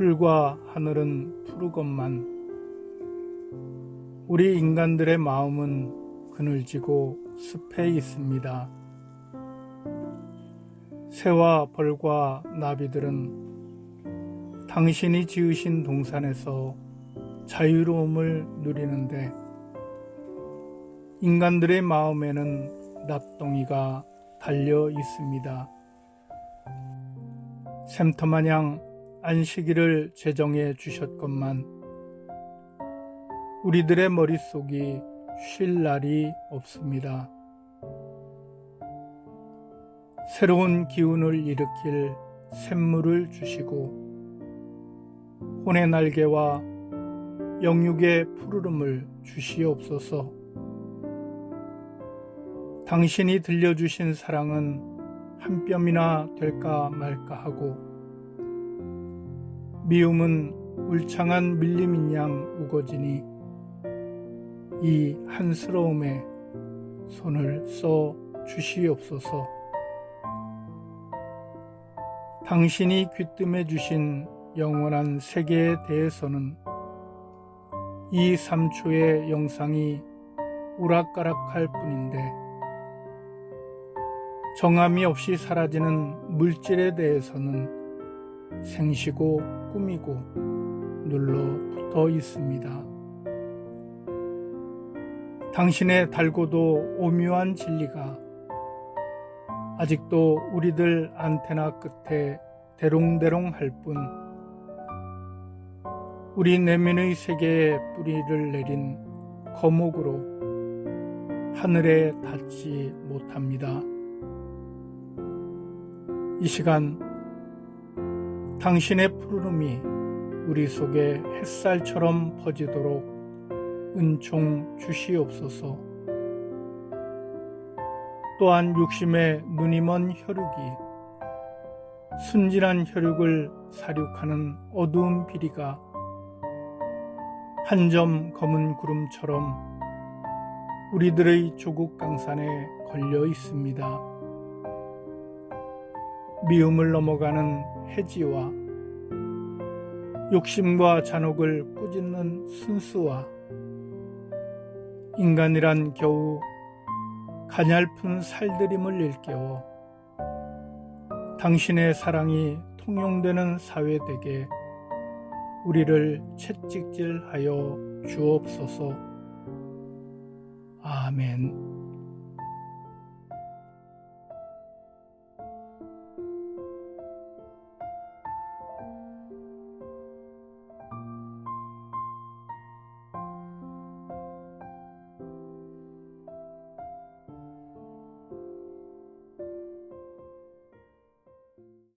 풀과 하늘은 푸르건만 우리 인간들의 마음은 그늘지고 숲에 있습니다. 새와 벌과 나비들은 당신이 지으신 동산에서 자유로움을 누리는데 인간들의 마음에는 납덩이가 달려 있습니다. 샘터마냥 안식일을 제정해 주셨건만 우리들의 머릿속이 쉴 날이 없습니다. 새로운 기운을 일으킬 샘물을 주시고 혼의 날개와 영육의 푸르름을 주시옵소서. 당신이 들려주신 사랑은 한 뼘이나 될까 말까 하고 미움은 울창한 밀림인 양 우거지니 이 한스러움에 손을 써 주시옵소서. 당신이 귀뜸해 주신 영원한 세계에 대해서는 이 3초의 영상이 오락가락할 뿐인데 정함이 없이 사라지는 물질에 대해서는 생시고 꾸미고 눌러 붙어 있습니다. 당신의 달고도 오묘한 진리가 아직도 우리들 안테나 끝에 대롱대롱 할 뿐, 우리 내면의 세계에 뿌리를 내린 거목으로 하늘에 닿지 못합니다. 이 시간 당신의 푸르름이 우리 속에 햇살처럼 퍼지도록 은총 주시옵소서. 또한 육심의 눈이 먼 혈육이 순진한 혈육을 사륙하는 어두운 비리가 한 점 검은 구름처럼 우리들의 조국 강산에 걸려 있습니다. 미움을 넘어가는 해지와 욕심과 잔혹을 꾸짖는 순수와 인간이란 겨우 가냘픈 살들임을 일깨워 당신의 사랑이 통용되는 사회되게 우리를 채찍질하여 주옵소서. 아멘.